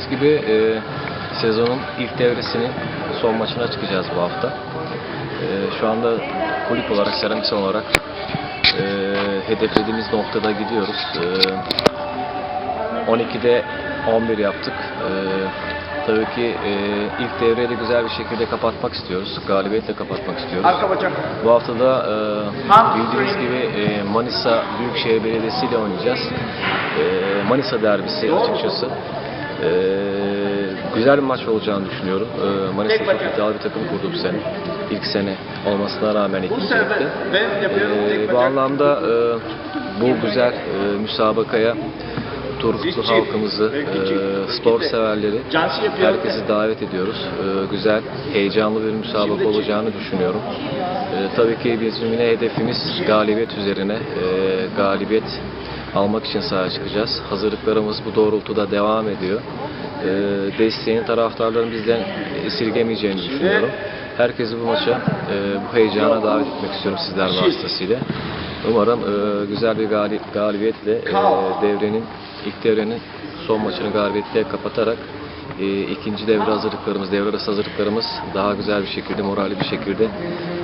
bildiğiniz gibi e, sezonun ilk devresinin son maçına çıkacağız bu hafta. E, şu anda kulüp olarak, Seramikson olarak e, hedeflediğimiz noktada gidiyoruz. E, 12'de 11 yaptık. E, tabii ki e, ilk devreyi de güzel bir şekilde kapatmak istiyoruz. Galibiyetle kapatmak istiyoruz. Bu hafta da e, bildiğiniz gibi e, Manisa Büyükşehir Belediyesi ile oynayacağız. E, Manisa derbisi açıkçası. E, güzel bir maç olacağını düşünüyorum. E, Manisa çok iddialı bir takım kurdu bu sene. İlk sene olmasına rağmen ikinci ligde. E, tek bu anlamda e, bu güzel e, müsabakaya Turgutlu Çift, halkımızı, e, çift. spor de. severleri, herkesi davet ediyoruz. E, güzel, heyecanlı bir müsabaka olacağını düşünüyorum. E, tabii ki bizim yine hedefimiz galibiyet üzerine. E, galibiyet almak için sahaya çıkacağız. Hazırlıklarımız bu doğrultuda devam ediyor. E, desteğini taraftarların bizden esirgemeyeceğini düşünüyorum. Herkesi bu maça, e, bu heyecana davet etmek istiyorum sizler vasıtasıyla. Umarım e, güzel bir gali- galibiyetle e, devrenin, ilk devrenin son maçını galibiyetle kapatarak e, ikinci devre hazırlıklarımız, devre arası hazırlıklarımız daha güzel bir şekilde, morali bir şekilde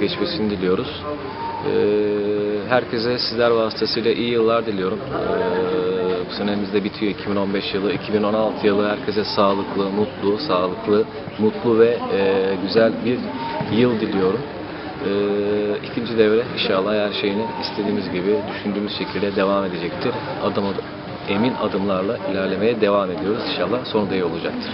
geçmesini diliyoruz. E, herkese sizler vasıtasıyla iyi yıllar diliyorum. E, bu senemiz de bitiyor 2015 yılı, 2016 yılı herkese sağlıklı, mutlu, sağlıklı, mutlu ve e, güzel bir yıl diliyorum. Ee, ikinci devre inşallah her şeyini istediğimiz gibi düşündüğümüz şekilde devam edecektir. Adım adım emin adımlarla ilerlemeye devam ediyoruz. İnşallah sonu da iyi olacaktır.